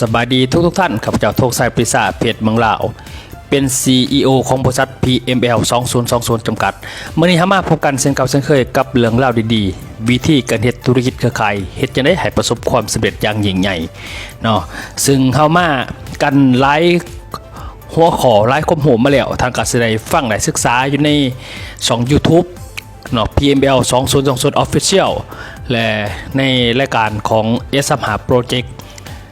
สบายดีทุกทุกท่านข้าพเจ้าโทกไซปริศาเพจเมืองลาว เป็น CEO ของบริษัท PML 2020 จำกัดเมื่อนี้ฮามาพบกันเช่นเก่าเช่นเคยกับเรื่องเล่าดีๆ วิธีการเฮ็ดธุรกิจเครือข่ายเฮ็ดจะได้ให้ประสบความสำเร็จอย่างยิ่งใหญ่เนาะซึ่งเฮามากันหลายหัวขอไล่คมโหมมาแล้วทางการแสดงฟังได้ศึกษาอยู่ในช่อง YouTube เนาะ PML 2020 Official และในรายการของ s 3 5 Project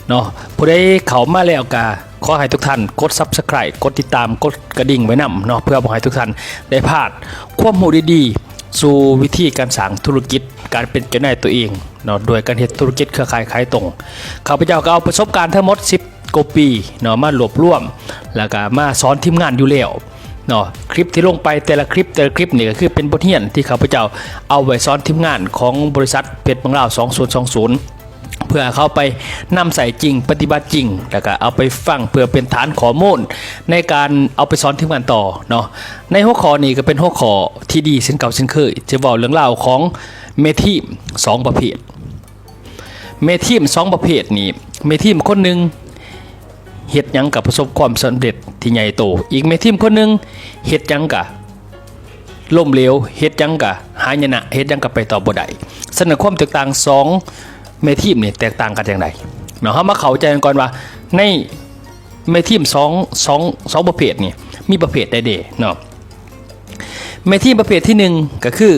เนาะผู้ใดเข้ามาแล้วก็ขอให้ทุกท่านกด Subscribe กดติดตามกดกระดิ่งไว้นำเนาะเพื่อบ่ให้ทุกท่านได้พลาดความรู้ดีๆสู่วิธีการสร้างธุรกิจการเป็นเจ้านายตัวเองเนาะโดยการเฮ็ดธุรกิจเครือข่ายขายตรงข้าพเจ้าก็เอาประสบการณ์ทั้งหมด 10กว่าปีเนาะมารวบรวม แล้วก็มาสอนทีมงานอยู่แล้วเนาะคลิปที่ลงไปแต่ละคลิปแต่ละคลิปนี่ก็คือเป็นบทเรียนที่ข้าพเจ้าเอาไว้สอนทีมงานของบริษัทเพชรบางลาว2020 เพื่อเขาไปนำใส่จริงปฏิบัติจริง แล้วก็เอาไปฟังเพื่อเป็นฐานข้อมูลในการเอาไปสอนทีมงานต่อเนาะในหัวข้อนี้ก็เป็นหัวข้อที่ดีเช่นเก่าเช่นเคยจะบอกเรื่องราวของเมทีมสองประเภท เมทีมสองประเภทนี้เมทีมคนหนึ่งเฮ็ดยังกับประสบความสำเร็จที่ใหญ่โต อีกเมทีมคนหนึ่งเฮ็ดยังกับล่มเหลวเฮ็ดยังกับหายนะเฮ็ดยังกับไปต่อบ่ได้เสนอความแตกต่าง2 เมทีมเนี่ยแตกต่างกันอย่างไรเนาะเขามาเข้าใจกันก่อนว่าในเมทีมสองสองสองประเภทนี่มีประเภทใดเดเนาะเมทีมประเภทที่หนึ่งก็คือ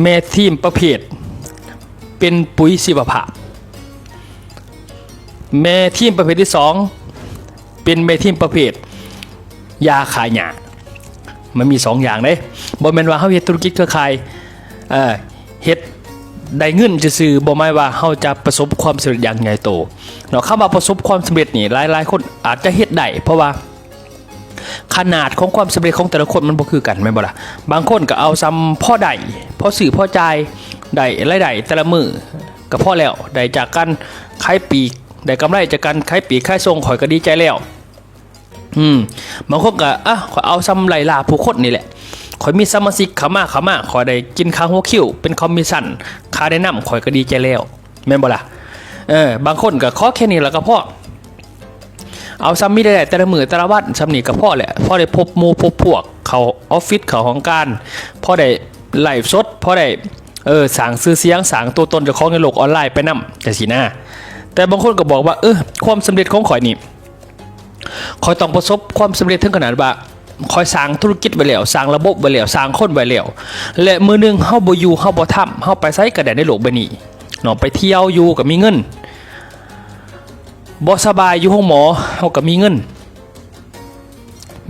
เมทีมประเภท เป็นปุ๋ยชีวภาพเมทีมประเภทที่สองเป็นเมทีมประเภท ยาขายหยามันมี 2ออย่างเลยบอมเมนว่าเขาเฮ็ดธุรกิจเครือข่ายเฮ็ด ได้เงินจะซื่อบ่หมายว่าเฮาจะประสบความสำเร็จอย่างใหญ่โตเนาะคำว่าประสบความสำเร็จนี่หลายๆคนอาจจะเฮ็ดได้เพราะว่าขนาดของความสำเร็จของแต่ละคนมันบ่คือกันแม่นบ่ล่ะบางคนก็เอาซ้ำพ่อได้พ่อสื่อพ่อจ่ายได้รายได้แต่ละมือก็พอแล้วได้จากการขายปีกได้กำไรจากการขายปีกขายส่งข่อยก็ดีใจแล้วอืมบางคนก็อะขอยเอาซ้ำไหลลาผู้คนนี่แหละ ข่อยมีสมาชิกเขามาเขามาข่อยได้กินข้าวหัวคิวเป็นคอมมิชชั่นค่าได้นำข่อยก็ดีใจแล้วแม่นบ่ล่ะเออบางคนก็ขอแค่นี้แล้วก็พอเอาซ้ำมีได้แต่ละมือแต่ละวันซ้ำนี่กับพ่อแหละพ่อได้พบมูพบพวกเขาออฟฟิศเขาของการพ่อได้ไลฟ์สดพ่อได้เออสางซื้อเสียงสางตัวตนเจ้าของในโลกออนไลน์ไปนำแต่สีหน้า แต่บางคนก็บอกว่าเออความสำเร็จของข่อยนี่ข่อยต้องประสบความสำเร็จถึงขนาดว่า คอยสร้างธุรกิจไว้แล้วสร้างระบบไว้แล้วสร้างคนไว้แล้วและมือหนึงเฮาบ่อยู่เฮาบ่ทำเฮาไปไสก็ได้ในโลกใบนี้เนาะไปเที่ยวอยู่ก็มีเงินบ่สบายอยู่ห้องหมอเฮาก็มีเงิน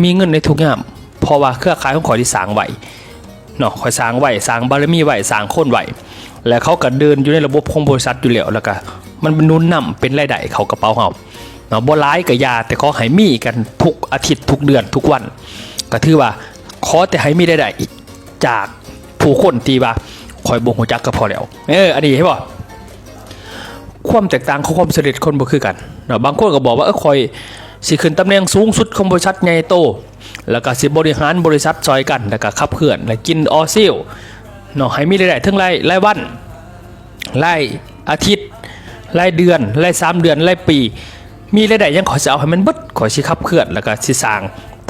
มีเงินในทุกยามเพราะว่าเครือข่ายของข่อยที่สร้างไว้เนาะข่อยสร้างไว้สร้างบารมีไว้สร้างคนไว้และเขาก็เดินอยู่ในระบบของบริษัทอยู่แล้วแล้วก็มันเป็นหนุนนำเป็นรายได้เขากระเป๋าเฮา เนาะบ่ร้ายก็อยาแต่ขอให้มีกันทุกอาทิตย์ทุกเดือนทุกวัน ก็ถือว่าขอแต่ให้มีรายได้จากผู้คนที่ว่าคอยบ่ฮู้จักก็พอแล้วเอออันนี้ใช่บ่ความแตกต่างของความสำเร็จคนบ่คือกันเนาะบางคนก็บอกว่าเออคอยสิขึ้นตำแหน่งสูงสุดของบริษัทใหญ่โต แล้วก็สิบริหารบริษัทซอยกัน แล้วก็ขับเคลื่อน และกินออซิลเนาะให้มีรายได้ทั้งรายรายวันรายอาทิตย์รายเดือนรายสามเดือนรายปี มีรายได้ยังขอจะเอาให้มันบดขอสิขับเคลื่อนแล้วก็สิสร้าง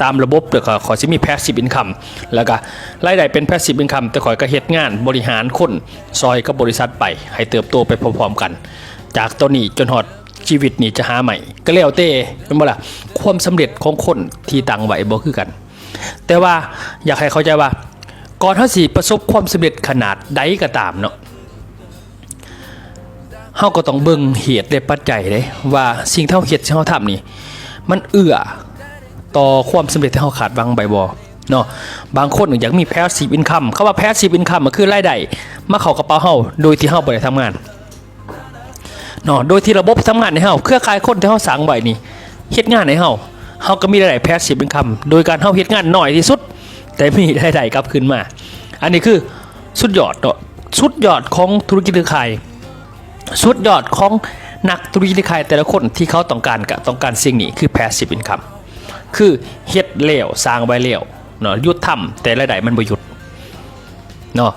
ตามระบบแล้วก็ขอสิมี passive income แล้วก็รายได้เป็น passive income แต่ขอยก็เฮ็ดงานบริหารคนซอยกับบริษัทไป ให้เติบโตไปพร้อมๆกัน จากตัวนี้จนฮอดชีวิตนี่จะหาใหม่ ก็แล้วแต่เป็นบ่ล่ะความสำเร็จของคนที่ตั้งไว้บ่คือกัน แต่ว่าอยากให้เข้าใจว่าก่อนเฮาสิประสบความสำเร็จขนาดใดก็ตามเนาะ เฮาก็ต้องเบิ่งเหตุและปัจจัยเด้ว่าสิ่งที่เฮาเฮ็ดที่เฮาทำนี่ มันเอื้อต่อความสำเร็จที่เฮาขาดหวังใบบ่เนาะบางคนอยากมี passive income คำว่า passive income มันคือรายได้มาเข้ากระเป๋าเฮาโดยที่เฮาบ่ได้ทำงานเนาะโดยที่ระบบทำงานในเฮาเครือข่ายคนที่เฮาสร้างไว้นี่เฮ็ดงานในเฮาเฮาก็มีรายได้แพสซีฟเป็นคำโดยการเฮาเฮ็ดงานน้อยที่สุด แต่มีรายได้กลับคืนมา อันนี้คือสุดยอดเนาะสุดยอดของธุรกิจเครือข่าย สุดยอดของนักธุรกิจเครือข่ายแต่ละคนที่เขาต้องการกะต้องการสิ่งนี้คือแพสซีฟเป็นคำคือเฮ็ดแล้วสร้างไว้แล้วเนาะยุดทำแต่รายได้มันบ่หยุดเนาะ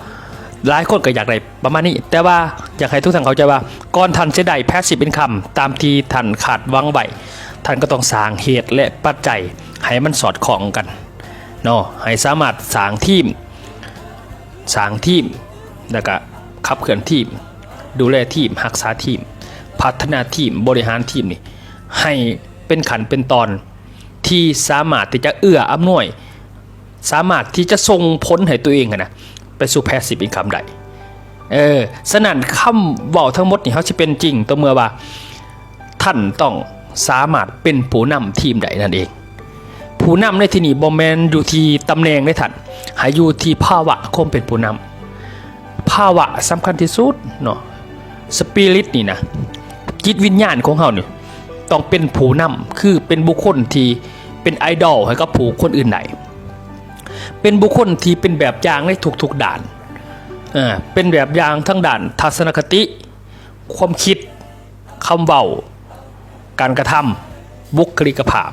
หลายคนก็อยากได้ประมาณนี้ แต่ว่าอยากให้ทุกท่านเข้าใจว่าก่อนท่านจะได้แพสซีฟเป็นคำตามที่ท่านขาดวังไว้ท่านก็ต้องสร้างเหตุและปัจจัยให้มันสอดคล้องกันเนาะให้สามารถสร้างทีมสร้างทีมแล้วก็ขับเคลื่อนทีม ดูแลทีมรักษาทีม พัฒนาทีมบริหารทีมนี่ให้เป็นขันเป็นตอนที่สามารถที่จะเอื้ออำนวย สามารถที่จะส่งผลให้ตัวเองนะไปสู่แพสซีฟอินคัมได้เออสนั่นคำเว่าทั้งหมดนี่เขาจะเป็นจริงตัวเมื่อว่า ท่านต้องสามารถเป็นผู้นำทีมใดนั่นเอง ผู้นำในที่นี้บอมแมนอยู่ที่ตำแหน่งได้ท่านหายอยู่ที่ภาวะคมเป็นผู้นำภาวะสำคัญที่สุดเนาะ สปิริตนี่นะจิตวิญญาณของเขาเนี่ยต้องเป็นผู้นำคือเป็นบุคคลที่เป็นไอดอลให้กับผู้คนอื่นใดเป็นบุคคลที่เป็นแบบอย่างในทุกๆด่านเออเป็นแบบอย่างทั้งด่านทัศนคติ ความคิดคำเว้า การกระทำบุคลิกภาพ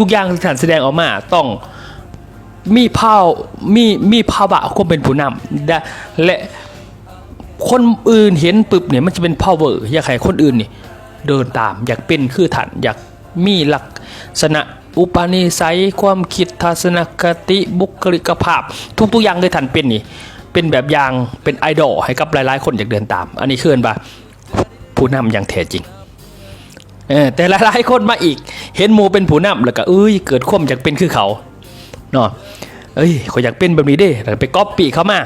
ทุกๆอย่างที่ท่านแสดงออกมาต้องมีภาวมีมีภาวะความเป็นผู้นำและ คนอื่นเห็นปึ๊บเนี่ยมันจะเป็น power อยากให้คนอื่นนี่เดินตาม อยากเป็นคือท่านอยากมีลักษณะอุปนิสัยความคิดทัศนคติบุคลิกภาพ ทุกๆอย่างที่ท่านเป็นนี่เป็นแบบอย่างเป็นไอดอลให้กับหลายๆ คนอยากเดินตาม อันนี้คืออนว่าผู้นำอย่างแท้จริงเออแต่หลายๆคนมาอีก เห็นหมูเป็นผู้นำแล้วก็เอ้ยเกิดความอยากเป็นคือเขาเนาะเอ้ยเขาอยากเป็นแบบนี้เด้แล้วไปก๊อปปี้เขามา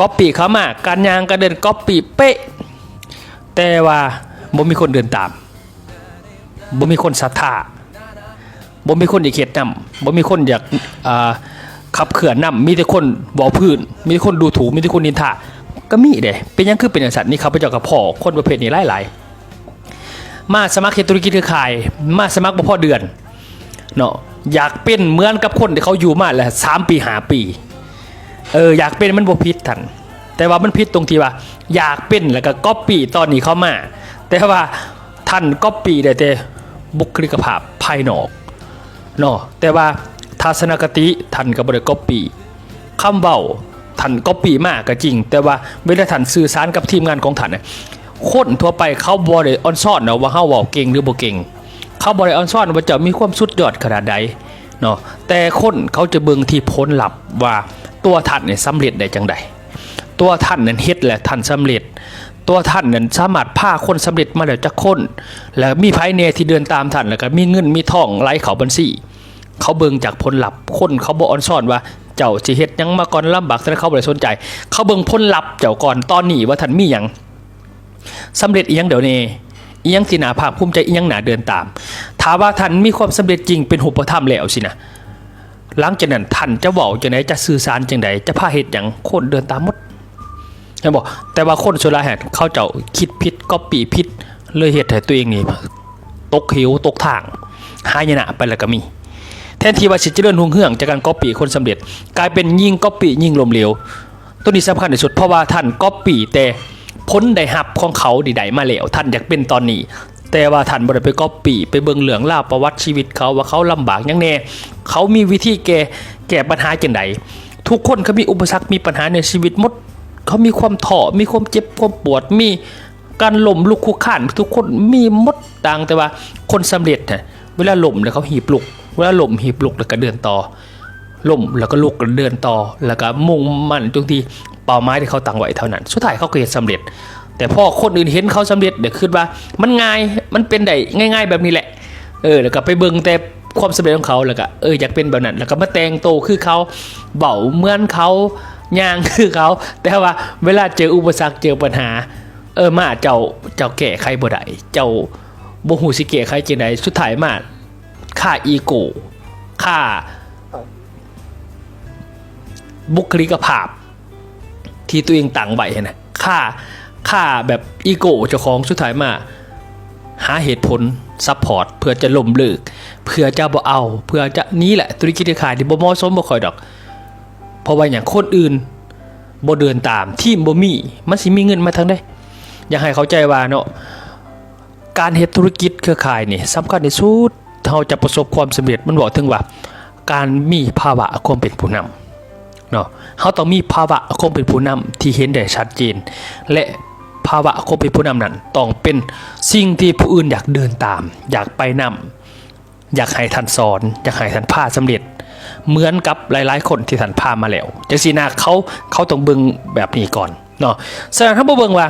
ก๊อปปี้เขามาการยางการเดินก๊อปปี้เป๊ะ แต่ว่าบ่มีคนเดินตามบ่มีคนศรัทธาบ่มีคนอยากเขียดนำบ่มีคนอยากขับเขื่อนนำมีแต่คนบ่พื้น มีแต่คนดูถูกมีแต่คนนินทาก็มีเด้เป็นยังคือเป็นอย่างสัตว์นี่เขาไปเจ้ากับพ่อคนประเภทนี้หลายๆมาสมัครเฮ็ดธุรกิจเครือข่าย มาสมัครบ่พอเดือนเนาะอยากเป็นเหมือนกับคนที่เขาอยู่มาแล้วสามปีหาปี เอออยากเป็นมันบ่ผิดท่านแต่ว่ามันผิดตรงที่ว่า อยากเป็นแล้วก็ก๊อปปี้ตอนนี้เข้ามา แต่ว่าท่านก๊อปปี้ได้แต่บุคลิกภาพภายนอกเนาะแต่ว่าทัศนคติท่านก็บ่ได้ก๊อปปี้คำเว้าท่านก๊อปปี้มากก็จริง แต่ว่าเวลาท่านสื่อสารกับทีมงานของท่านน่ะคนทั่วไปเขาบริออนซ่อนเนาะว่าเขาเว้าเก่งหรือบ่เก่งเขาบริออนซ่อนว่าจะมีความสุดยอดขนาดใดเนาะแต่คนเขาจะเบิ่งที่ผลลัพธ์ว่า ตัวท่านเนี่ยสำเร็จได้จังใดตัวท่านนั้นเฮ็ดแหละท่านสำเร็จ ตัวท่านนั้นสามารถพาคนสำเร็จมาแล้วจักคน แล้วมีภายในที่เดินตามท่านแล้วก็มีเงินมีทองไหลเขาบัญชีเขาเบิ่งจากผลลัพธ์คนเขาบ่ออนซ่อนว่าเจ้าสิเฮ็ดยังมาก่อนลำบากแต่เขาบ่ได้สนใจ เขาเบิ่งผลลัพธ์เจ้าก่อนตอนนี้ว่าท่านมีหยังสำเร็จอีหยังเดี๋ยวนี้อีหยังสินาภาคภูมิใจอีหยังหนาเดินตามถามว่าท่านมีความสำเร็จจริงเป็นหุปธรรมแล้วสินะ หลังจากนั้นท่านจะเว้าจังไดจะสื่อสารจังไดจะพาเฮ็ดหยังคนเดินตามมดเห็นบ่แต่ว่าคนส่วนหลาแห่งเขาเจ้าคิดผิดก็ปีผิดเลยเฮ็ดให้ตัวเองนี่ตกเหวตกทางหายนะไปแล้วก็มี แทนที่ว่าสิเจริญรุ่งเรืองจากการก๊อปปี้คนสำเร็จ กลายเป็นยิ่งก๊อปปี้ยิ่งลมเหลวตัวนี้สำคัญที่สุดเพราะว่าท่านก๊อปปี้แต่พ้นได้หับของเขาดีใดมาแล้วท่านอยากเป็นตอนนี้ แต่ว่าท่านบ่ได้ไปก๊อปปี้ไปเบิ่งเหลืองล่าประวัติชีวิตเขาว่าเขาลำบากยังแน่เขามีวิธีแก้แก้ปัญหาจังไดทุกคนเขามีอุปสรรคมีปัญหาในชีวิตหมด เขามีความท้อมีความเจ็บความปวดมีการล้มลุกคุกขานทุกคนมีมดต่างแต่ว่าคนสำเร็จน่ะเวลาล้มแล้วเขาหีบลุก เวลาล้มหีบลุกแล้วก็เดินต่อล่มแล้วก็ลุกเดินต่อ แล้วก็มุ่งมั่นตรงที่เป้าหมายที่เขาตั้งไว้เท่านั้น สุดท้ายเขาก็เห็นสำเร็จ แต่พ่อคนอื่นเห็นเขาสำเร็จเดี๋ยวคิดว่า มันง่ายมันเป็นได้ง่าย ๆ แบบนี้แหละ เออแล้วก็ไปเบิ่งแต่ความสำเร็จของเขาแล้วก็เอออยากเป็นแบบนั้น แล้วก็มาแต่งโตวคือเขาเบาเหมือนเขาย่างคือเขา แต่ว่าเวลาเจออุปสรรคเจอปัญหา เออมาเจ้าเจ้าแก้ใครบ่ได้เจ้าบ่ฮู้สิแก้ใครจังไดสุดท้ายมาค่าอีโก้ค่าบุคลิกภาพ ที่ตัวเองตั้งไว้นะค่า ค่าแบบอีโก้เจ้าของสุดท้ายมา หาเหตุผลซัพพอร์ตเพื่อจะล้มเลิกเพื่อจะบ่เอา เพื่อจะนี้แหละธุรกิจขายที่บ่เหมาะสมบ่ค่อยดอก เพราะว่าอย่างคนอื่นบ่เดินตามทีมบ่มีมันสิมีเงินมาทางได้ อยากให้เข้าใจว่าเนาะการเฮ็ดธุรกิจเครือข่ายนี่สำคัญที่สุดเราจะประสบความสำเร็จมันบอกถึงว่า การมีภาวะความเป็นผู้นำเนาะเขาต้องมีภาวะคงเป็นผู้นำที่เห็นได้ชัดเจน และ ภาวะคงเป็นผู้นำนั้นต้องเป็นสิ่งที่ผู้อื่นอยากเดินตาม อยากไปนำอยากให้ท่านสอน อยากให้ท่านพาสำเร็จ เหมือนกับหลายๆ คนที่ท่านพามาแล้วจังซี่นะเขาเขาต้องเบิ่งแบบนี้ก่อนเนาะฉะนั้นถ้าบ่เบิ่งว่า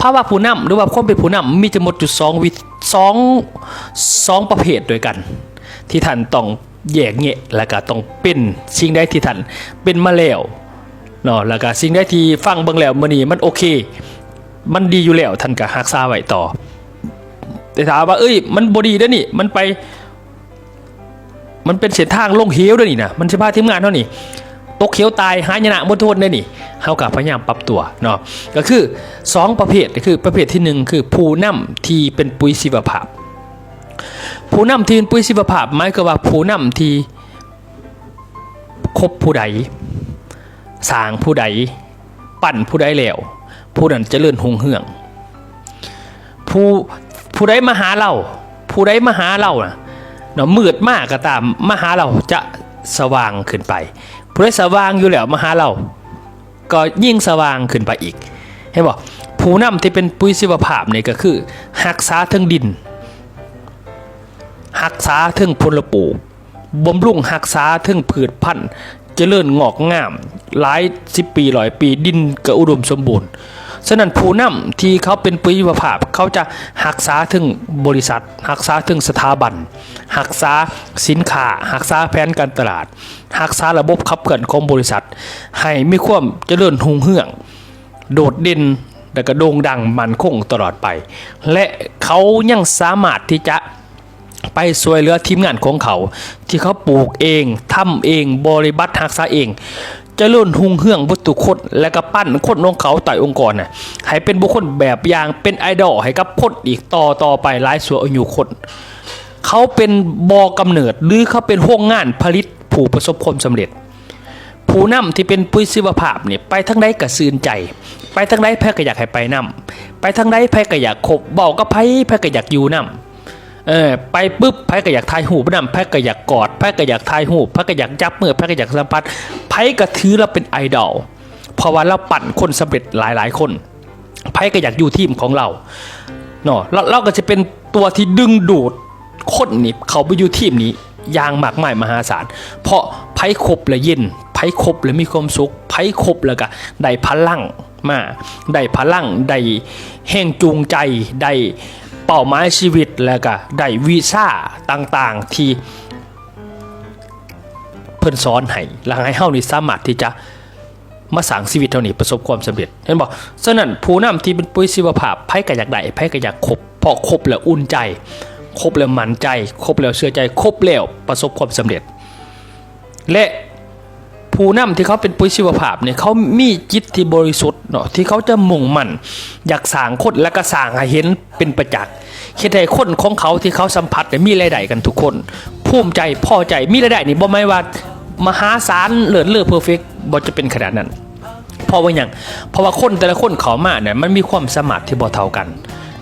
ภาวะผู้นำหรือว่าความเป็นผู้นำมีจำนวนจุดสองวิสองสองประเภทด้วยกัน ที่ท่านต้องแยกแยะแล้วก็ต้องเป็นสิ่งใดที่ท่านเป็นมาแล้ว เนาะแล้วก็สิ่งใดที่ฟังเบิ่งแล้วมื้อนี้มันโอเค มันดีอยู่แล้วท่านก็รักษาไว้ต่อ แต่ถามว่าเอ้ย มันบ่ดีเด้อนี่ มันไป มันเป็นเส้นทางลงเหวเด้อนี่นะมันสิพาทีมงานเท่านี่ตกเขียวตายหายนะบนโทษได้นี่เฮากับพยายามปรับตัวเนาะก็คือ 2 ประเภทก็คือประเภทที่ 1 คือผู้นำที่เป็นปุ๋ยชีวภาพ ผู้นำที่เป็นปุ๋ยชีวภาพหมายก็ว่าผู้นำที่คบผู้ใด สร้างผู้ใด ปั่นผู้ใดแล้ว ผู้นั้นจเจริญหงเหือง ผู้ผู้ใดมาหาเรา ผู้ใดมาหาเราน่ะเนาะมืดมากก็ตามมาหาเราจะสว่างขึ้นไป ผู้ใดสว่างอยู่แล้วมาหาเรา ก็ยิ่งสว่างขึ้นไปอีกเห็นบอกผู้นำที่เป็นปุ๋ยชีวภาพนี่ก็คือหักษาเทิงดินหักษาเทิงพลปูบ่มรุ่งหักษาเทิงพืชพันธุ์ เจริญงอกงาม หลายสิบปีร้อยปีดินก็อุดมสมบูรณ์ ฉะนั้นผู้นำที่เขาเป็นปุ๋ยวภาพ เขาจะหักษาถึงบริษัท หักษาถึงสถาบัน หักษาสินค้า หักษาแผนการตลาด หักษาระบบขับเคลื่อนของบริษัท ให้มีความเจริญหุ่งเหือง โดดเด่นและก็โด่งดังมันคงตลอดไป และเขายังสามารถที่จะ ไปช่วยเหลือทีมงานของเขา ที่เขาปลูกเองทำเองบริบัติหักษาเองเจริญหุงเฮืองบุตุคนและก็ปั้นคนของเขาต่อยองค์กรน่ะให้เป็นบุคคลแบบอย่างเป็นไอดอลให้กับคนอีกต่อต่อไปหลายสัวอายุคน เขาเป็นบอกำเนิดหรือเขาเป็นห้องงานผลิตผู้ประสบความสำเร็จ ผู้นำที่เป็นปุ้ยชีวภาพเนี่ยไปทั้งใดก็ซื่นใจ ไปทั้งใดแพ้ก็อยากให้ไปนำไปทั้งใดแพ้ก็อยากคบเบาก็ไผแพ้ก็อยากอยู่นำ เออไปปุ๊บแพ้ก็อยากถ่ายหูปนำแพ้ก็อยากกอดแพ้ก็อยากถ่ายหูปแพ้ก็อยากจับมือแพ้ก็อยากสัมผัสไผก็ถือเราเป็นไอดอลเพราะว่าเราปั่นคนสำเร็จหลาย ๆ คนไผก็อยากอยู่ทีมของเราเนาะเราเราก็จะเป็นตัวที่ดึงดูดคนนี่เขาไปอยู่ทีมนี้อย่างมากมายมหาศาล เพราะไพ่ครบและเย็นไพ่ครบและมีความสุขไพ่ครบแล้วก็ได้พลังมาได้พลังได้แห่งจูงใจได้ เป้าหมายชีวิตแล้วก็ได้วีซ่าต่างๆที่เพิ่นสอนให้แล้วให้เฮานี่สามารถที่จะมาสร้างชีวิตเท่านี้ประสบความสำเร็จเห็นบอกฉะนั้นผู้นำที่เป็นปุ้ยชีวภาพไพ่ก็อยากได้ไพ่ก็อยากครบเพราะคบแล้วอุ่นใจครบแล้วมั่นใจครบแล้วเชื่อใจครบแล้วประสบความสำเร็จ และ ผู้นำที่เขาเป็นปุ้ยชีวภาพเนี่ยเขามีจิตที่บริสุทธิ์เนาะที่เขาจะมุ่งมั่นอยากสร้างคนและก็สร้างให้เห็นเป็นประจักษ์คิดให้คนของเขาที่เขาสัมผัสเนี่ยมีรายได้กันทุกคนภูมิใจพอใจมีรายได้นี่บ่ไม่ว่ามหาศาลเลิศเลือเพอร์เฟกบ่จะเป็นขนาดนั้นเพราะว่าอย่างเพราะว่าคนแต่ละคนเขามาเนี่ยมันมีความสามารที่บ่เท่ากัน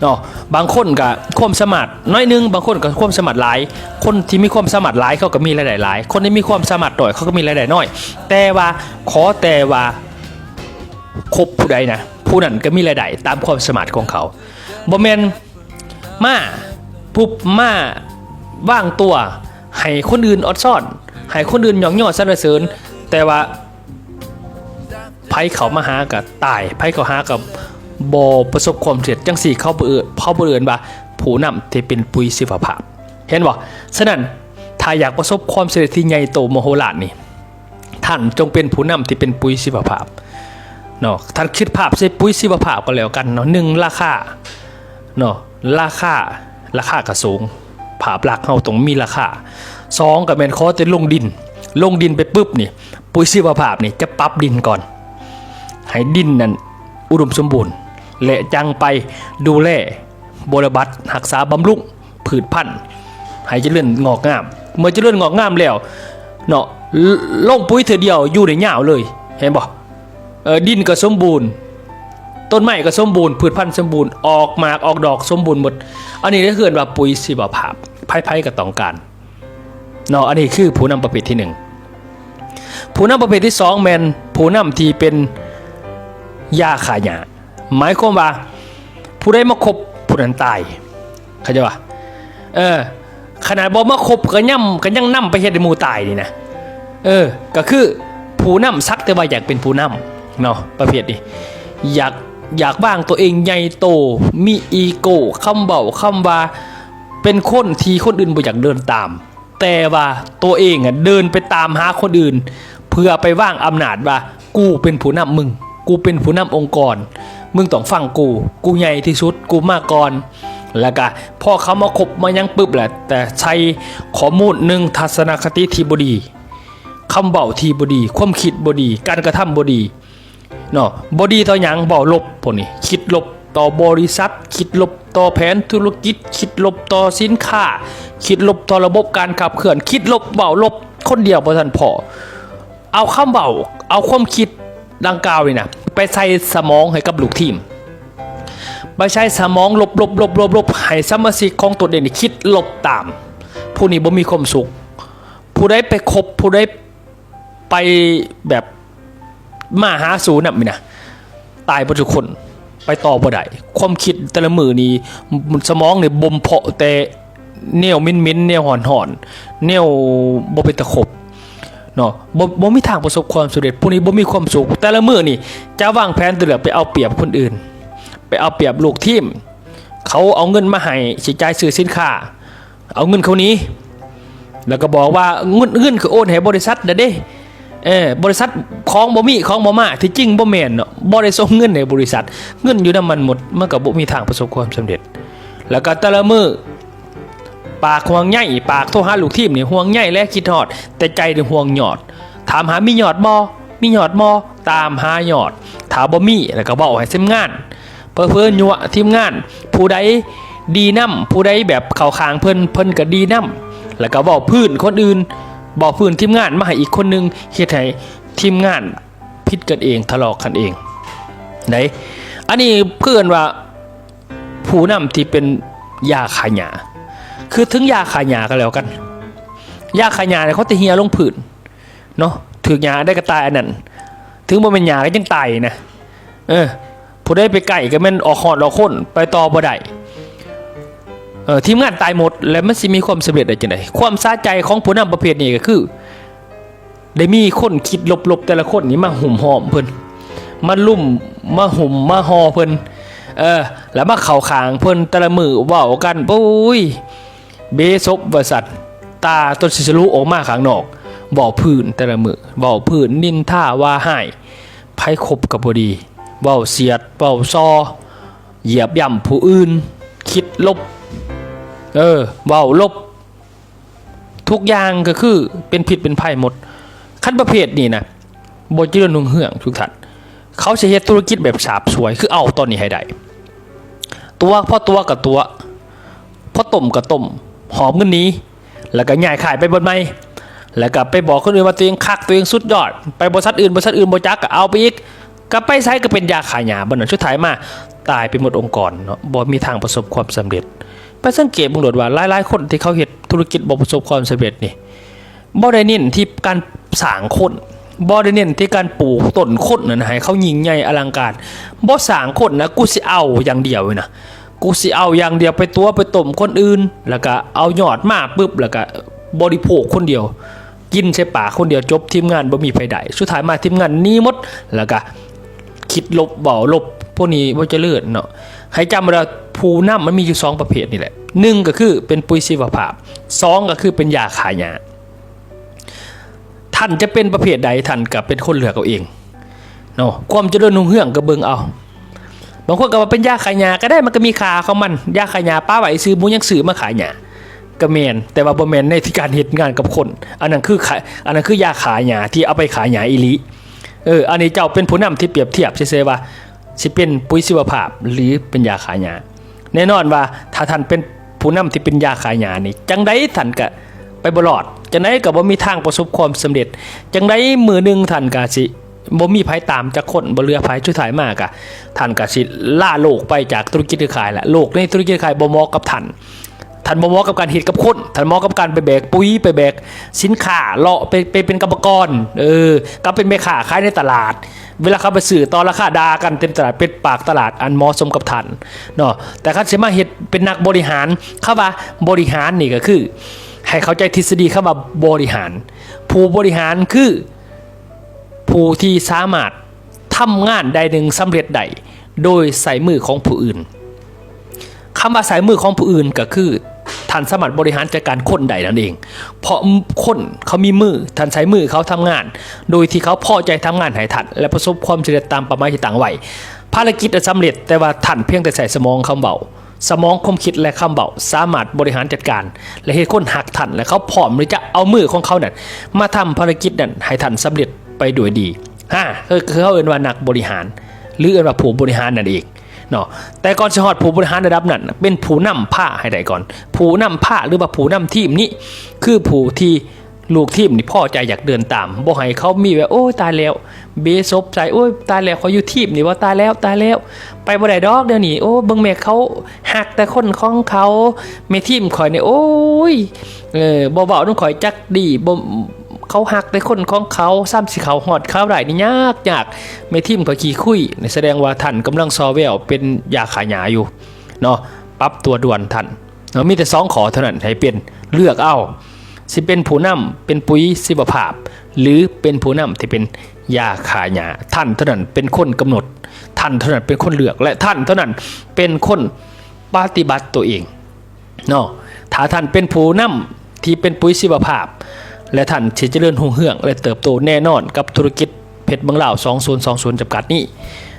เนาะบางคนก็ความสามารน้อยหนึงบางคนก็ความสามารหลาย คนที่มีความสามารหลายเขาก็มีรายได้หลาย คนที่มีความสามารน้อยเขาก็มีรายได้น้อย แต่ว่าขอแต่ว่าคบผู้ใดนะผู้นั้นก็มีรายได้ตามความสามารของเขาบ่แม่นมาปุ๊บมาว่างตัวให้คนอื่นอดซ่อนให้คนอื่นหยองหย่อสรรเสริญ แต่ว่าไผเขามาหากับตายไผเขาหากับ บประสบความสำเร็จจังสี่เขาเบื่อเขาเบื่อว่าผู้นำที่เป็นปุยศิวภาพเห็นบ่ฉะนั้นถ้าอยากประสบความสำเร็จที่ใหญ่โตมโหฬารนี่ท่านจงเป็นผู้นำที่เป็นปุยศิวภาพเนาะท่านคิดภาพใช้ปุยศิวภาพก็แล้วกันเนาะหนึ่งราคาเนาะราคาราคากระสูงภาพลักษณ์เฮาต้องมีราคาสองก็แมนขอจะลงดิน ลงดินไปปุ๊บนี่ปุยศิวภาพนี่จะปรับดินก่อน ให้ดินนั้นอุดมสมบูรณ์ และจังไปดูแลบริบัติรักษาบำรุงผืชพันธุ์ให้เจริญงอกงาม เมื่อเจริญงอกงามแล้วเนาะลงปุ๋ยเถือเดียวอยู่ในหญ้าวเลยเห็นบ่เออดินก็สมบูรณ์ ต้นไม้ก็สมบูรณ์พืชพันธุ์สมบูรณ์ออกหมากออกดอกสมบูรณ์หมด อันนี้ก็คือว่าปุ๋ยชีวภาพไพ่ๆกับต้องการเนาะอันนี้คือผู้นำประเภทที่หนึ่งผู้นำประเภทที่สองแมนผู้นำที่เป็นยาขายา หมายความว่า ผู้ใดมาคบผู้นั้นตายเข้าใจป่ะเออ ขนาดบ่มาคบก็ย่ำก็ยังนํไปเฮ็ดใหมูตายนี่นะเออ ก็คือผู้นำซักแต่ว่าอยากเป็นผู้นำเนาะประเภทนี้อยากอยากบ้างตัวเองใหญ่โตมีอีโก้คำเบาคำว่าเป็นคนที่คนอื่นบ่อยากเดินตาม แต่ว่าตัวเองอะเดินไปตามหาคนอื่น เพื่อไปว่างอำนาจว่า กูเป็นผู้นำมึง กูเป็นผู้นำองค์กร มึงต้องฟังกู กูใหญ่ที่สุด กูมาก่อน แล้วก็พอเขามาคบมายังปึ๊บแหละ แต่ใช้ข้อมูลหนึ่งทัศนคติที่บดีคำเบาที่บดี ความคิดบดี การกระทำบดีเนาะบอดีต่อหยังเบาลบพวกนี้คิดลบต่อบริษัท คิดลบต่อแผนธุรกิจ คิดลบต่อสินค้า คิดลบต่อระบบการขับเคลื่อน คิดลบเบาลบคนเดียวประทันพอเอาคำเบาเอาความคิดดังกล่าวนี่นะ ไปใส่สมองให้กับลูกทีม ไปใช้สมองลบลบลบลบลบให้สมาชิกของตัวเองนี่คิดลบตาม ผู้นี้บ่มีความสุข ผู้ใดไปคบผู้ใดไปแบบมาหาสูน่ะมินะตายบ่ทุกคนไปต่อบ่ได้ความคิดแต่ละมือนี่มันสมองเนี่ยบ่มเพาะแต่แนวมิ้นมิ้นๆแนวหอนหอนๆแนวบ่เป็นตะขบ เนาะบ่บ่มีทางประสบความสำเร็จผู้นี้บ่มีความสุข แต่ละมือนี่จะวางแผนตัวเหลือไปเอาเปรียบคนอื่น ไปเอาเปรียบลูกทีมเขาเอาเงินมาให้สิจ่ายซื้อสินค้า เอาเงินเขานี้ แล้วก็บอกว่าเงินเงินคือโอนให้บริษัทเด้เด้เออบริษัทของบ่มีของบ่มาที่จริงบ่แม่นเนาะบ่ได้ส่งเงินให้บริษัท เงินอยู่นํมันหมดมันก็บ่มีทางประสบความสำเร็จ แล้วก็แต่ละมือ ปากห่วงใหญ่ปากโทรหาลูกทีมนี่ห่วงใหญ่และคิดฮอด แต่ใจนี่ห่วงหยอด ถามหามีหยอดบ่มีหยอดบ่ตามหาหยอด ถามบ่มีแล้วก็บอกให้เซ็มงาน เพื่อเพื่อนยัวทีมงาน ผู้ใดดีนํผู้ใดแบบเข้าคางเพิ่นเพิ่นก็ดีนํแล้วก็บอกพื้นคนอื่น บอกพื้นทีมงานมาให้อีกคนนึงเฮ็ดให้ทีมงานผิดกันเองทะเลาะกันเองไหนอันนี้เพื่อนว่าผู้นำที่เป็นยาขายหยา คือถึงยาขายยาก็แล้วกัน ยาขายยาเนี่ยเขาจะเฮียลงผื่นเนาะถือยาได้ก็ตายอันนั้น ถึงบ่เป็นยาก็ยังตายนะ เออผู้ได้ไปไก่ก็แม่นออกหอดออกค้นไปต่อบ่ได้เออทีมงานตายหมด แล้วมันสิมีความสำเร็จได้จังไดความสาใจของผู้นำประเภทนี้ก็คือได้มีคนคิดลบๆแต่ละคนนี่มาหุ่มหอมเพิ่นมาลุ่มมาหุ่มมาหอเพิ่นเออ แล้วมาเข่าขางเพิ่นแต่ละมือเว้ากันปุ้ย เบซบบริษัทตาต้นสิสรุออกมาข้างนอกบอกพื้นแต่ละมือบอกพื้นนินท่าว่าให้ไพ่คบกับบดีเว้าเสียดเว้าซอ เหยียบย่ำผู้อื่น คิดลบ เออเว้าลบ ทุกอย่างก็คือเป็นผิดเป็นภัยหมด ขั้นประเภทนี้นะบเจริญรุ่งเรืองทุกท่านเขาจะเฮ็ดธุรกิจแบบฉาบสวยคือเอาตอนนี้ให้ได้ตัวพ่อตัวกับตัวพอต้มก็ต้ม หอมเงินนี้ แล้วก็ง่ายขายไปบนไม่แล้วก็ไปบอกคนอื่นว่าตัวเองคักตัวเองสุดยอด ไปบริษัทอื่นบริษัทอื่นบริจักก็เอาไปอีกก็ไปใช้ก็เป็นยาขายยาบนนั้นชุดท้ายมาตายไปหมดองค์กรเนาะบ่มีทางประสบความสำเร็จ ไปสังเกตบังโดดว่าหลายๆคนที่เขาเฮ็ดธุรกิจบ่ประสบความสำเร็จนี่บ่ได้เน้นที่การสางคนบ่ได้เน้นที่การปลูกต้นคนนั่นให้เขายิงใหญ่อลังการบ่สางคนนะกูสิเอาอย่างเดียวเลยนะ กูสิเอาอย่างเดียวไปตัวไปต้มคนอื่น แล้วก็เอายอดมาปุ๊บแล้วก็บริโภคคนเดียว กินใช่ปากคนเดียวจบทีมงานบ่มีไผได้สุดท้ายมาทีมงานนี้มดแล้วก็คิดลบเบาลบพวกนี้บ่เจะเลิศเนาะให้จำไว้ว่าผู้นำมันมีอยู่สองประเภทนี่แหละหนึ่งก็คือเป็นปุ๋ยชีวภาพสองก็คือเป็นยาขายยาท่านจะเป็นประเภทใดท่านก็เป็นคนเหลือกเอาเองเนาะความเจริญรุ่งเรืองก็เบิ่งเอา บางคนก็ว่าเป็นยาขายยาก็ได้มันก็มีขาของมันยาขายยาป้าไหวซื้อมูยังซื้อมาขายยาก็แมนแต่ว่าบ่แมนในที่การเหตุงานกับคน อันนั้นคือขายอันนั้นคือยาขายยาที่เอาไปขายยาอีหลีเอออันนี้เจ้าเป็นผู้นำที่เปรียบเทียบเฉยๆว่าสิเป็นปุ๋ยชีวภาพหรือเป็นยาขายยาแน่นอนว่าถ้าท่านเป็นผู้นำที่เป็นยาขายยานี่จังไดท่านก็ไปบลอดจังไดก็บ่มีทางประสบความสำเร็จ จังไดมือหนึ่งท่านก็สิ บ่มีภัยตามจากคนบ่เรือภัยช่วยถ่ายมากอะท่านก็สิล่าโลกไปจากธุรกิจขายแหละโลกในธุรกิจขายบ่เหมาะกับท่านท่านบ่เหมาะกับการเฮ็ดกับคนท่านเหมาะกับการไปแบกปุ๋ยไปแบกสินค้าเลาะไปไปเป็นกรรมกรเออก็เป็นแม่ค้าขายในตลาด เวลาเขาไปสื่อตอนราคาดากันเต็มตลาดเป็นปากตลาดอันเหมาะสมกับท่านเนาะแต่คันสิมาเฮ็ดเป็นนักบริหารคำว่าบริหารนี่ก็คือ ให้เข้าใจทฤษฎีคำว่าบริหาร ผู้บริหารคือ ผู้ที่สามารถทำงานใดหนึ่งสำเร็จใดโดยใส่มือของผู้อื่นคำว่าใส่มือของผู้อื่นก็คือท่านสามารถบริหารจัดการคนใดนั่นเอง เพราะคนเขามีมือท่านใช้มือเขาทำงาน โดยที่เขาพอใจทำงานให้ท่านและประสบความสำเร็จตามประมาณที่ต่างไว้ภารกิจสำเร็จแต่ว่าท่านเพียงแต่ใส่สมองคำเบาสมองความคิดและคำเบาสามารถบริหารจัดการ และให้คนหักทันและเขาพร้อมที่จะเอามือของเขาเนั่นมาทำภารกิจนั้นให้ทันสำเร็จ ไปโดยดีฮ่าคือคือเขาเอ่นว่านักบริหาร หรือเอ่นว่าผู้บริหารนั่นเองเนาะแต่ก่อนจะฮอดผู้บริหารระดับนั้นเป็นผู้นำผ้าให้ได้ก่อน ผู้นำผ้าหรือว่าผู้นำทีมนี้ คือผู้ที่ลูกทีมนี่พ่อใจอยากเดินตามบ่ให้เขามีแบบโอ้ตายแล้ว เบซบใจโอ้ยตายแล้วเขาอยู่ทีมนี่ว่าตายแล้วตายแล้ว ไปบ่ได้ดอกเดี๋ยวนี้โอ้เบิ่งแม่เขาหักแต่คนของเขาแม่ทีมข่อยเนี่ยโอ้ยเออบ่เบาต้องข่อยจักดีบ่ เขาหักแต่คนของเขาซ้ำสิเขาหอดเขาได้นี่ยากยากแม่ทีมข่อยขี้คุยนี่แสดงว่าท่านกำลังซอแววเป็นยาขายาอยู่เนาะปรับตัวด่วนท่านเนาะมีแต่สองขอเท่านั้นให้เป็นเลือกเอาสิเป็นผู้นำเป็นปุ๋ยสิบภาพ หรือเป็นผู้นำที่เป็นยาขายาท่านเท่านั้นเป็นคนกำหนด ท่านเท่านั้นเป็นคนเลือกและท่านเท่านั้นเป็นคนปฏิบัติตัวเองเนาะถ้าท่านเป็นผู้นำที่เป็นปุ๋ยชีวภาพ และท่านจะเจริญหุ่งเฮือง และเติบโตแน่นอนกับธุรกิจเพชรบางเหล่า2020จำกัดนี้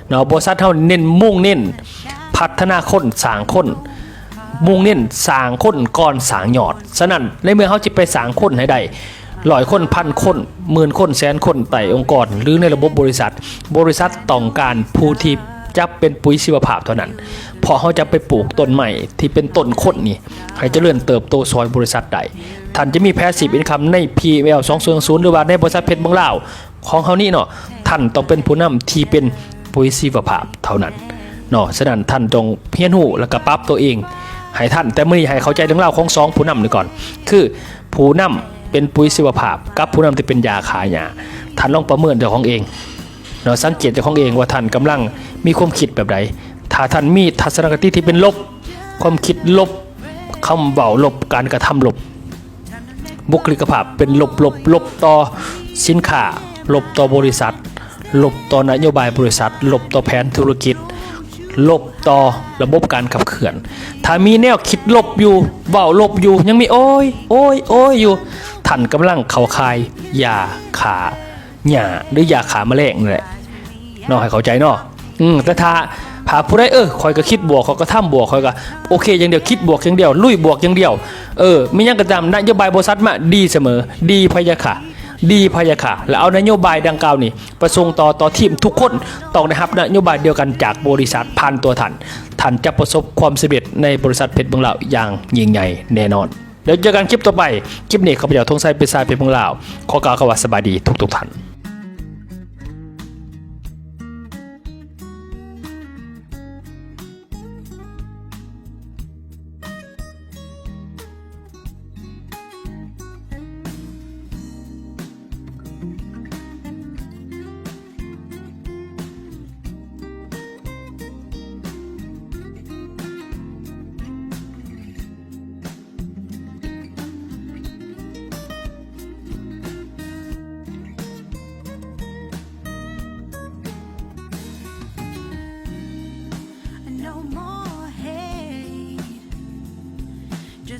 เนาะบริษัทเท่าเน้นมุ่งเน้น พัฒนาคนสร้างคนมุ่งเน้นสร้างคนก่อนสร้างยอดฉะนั้นในเมื่อเขาจะไปสร้างคนให้ได้ร้อยคนพันคนหมื่นคนแสนคนไต่องค์กร หรือในระบบบริษัท บริษัทต้องการผู้ที่ จะเป็นปุ๋ยชีวภาพเท่านั้นเพอเขาจะไปปลูกต้นใหม่ที่เป็นต้นคนนี่ให้เจริญเติบโตซอยบริษัทใดท่านจะมีแพสซีฟอินคัมใน PML 200หรือว่าในบริษัทเพชรบางลาวของเขานี่เนาะท่านต้องเป็นผู้นำที่เป็นปุ๋ยชีวภาพเท่านั้นเนาะฉะนั้นท่านจงเพียรหูแล้วก็ปรับตัวเองให้ท่านแต่มื่อนี้ให้เข้าใจเรื่องเล่าวของสองผู้นำนี่ก่อน คือผู้นำเป็นปุ๋ยชีวภาพ กับผู้นำที่เป็นยาขายยาท่านลองประเมินเจ้าของเอง เนาะสังเกตจ้าของเองว่าท่านกำลังมีความคิดแบบใดถ้าท่านมีทัศนคติที่เป็นลบ ความคิดลบคำเบาลบการกระทำลบ บุคลิกภาพเป็นลบลบลบต่อสินค้าลบต่อบริษัท ลบต่อนโยบายบริษัท ลบต่อแผนธุรกิจ ลบต่อระบบการขับเคลื่อน ถ้ามีแนวคิดลบอยู่เว้าลบอยู่ยังมีโอ้ยโอ้ยโอ้ยอยู่ท่านกำลังเข้าคายยาขา หญ้าหรือยาขาแมลงนั่นแหละเนาะให้เข้าใจเนาะอืมแต่ถ้าหาผู้ใดเออคอยก็คิดบวกคอยก็ทำบวกคอยก็โอเคอย่างเดียวคิดบวกอย่างเดียว ลุยบวกอย่างเดียวเออม่ยังกระจำนโยบายบริษัทมาดีเสมอ ดีพยาค่ะดีพยาค่ะแล้วเอานโยบายดังกล่าวนี่ ประสงค์ต่อต่อทีมทุกคนต้องได้รับนโยบายเดียวกันจากบริษัทผ่านตัวท่านท่านจะประสบความสำเร็จในบริษัทเพชรเมืองลาวอย่างยิ่งใหญ่แน่นอนเดี๋ยวเจอกันคลิปต่อไปคลิปนี้ข้าพเจ้าทงไซเป็นสายเพชรเมืองลาวขอกล่าวคำว่าสบายดีทุกทุกๆท่าน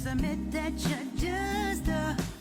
Cause I admit that you're just a